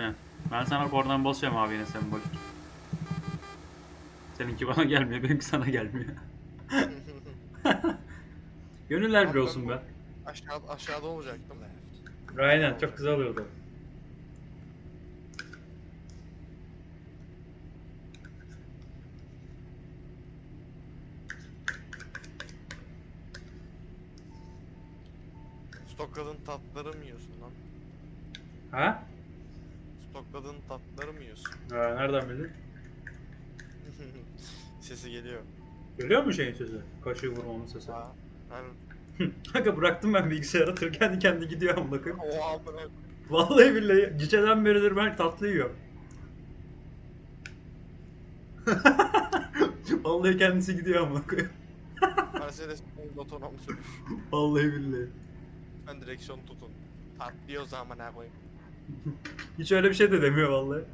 Aynen. Ben sana kordan basıyorum abi yine sembolik. Seninki bana gelmiyor, benimki sana gelmiyor. Gönüller bir olsun be. Aşağı, aşağıda olacaktım. Aynen çok güzel oluyordu. Stokladığın tatları mı yiyorsun lan? Ha? Stokladığın tatları mı yiyorsun? ha nereden bildin? Sesi geliyor. Görüyor musun şeyin sesi? Kaşığı vurmamın sesi. Ha. Yani Kanka bıraktım ben bilgisayarı tır kendi kendi gidiyor amına koyayım. oha amına. Vallahi billahi geceden beridir ben tatlı yiyorum. Vallahi kendisi gidiyor amına koyayım. Mercedes motoruna mı sürmüş? Vallahi billahi. Ben direksiyon tutun. Tatlıyor zaman koyayım. Hiç öyle bir şey de demiyor vallahi.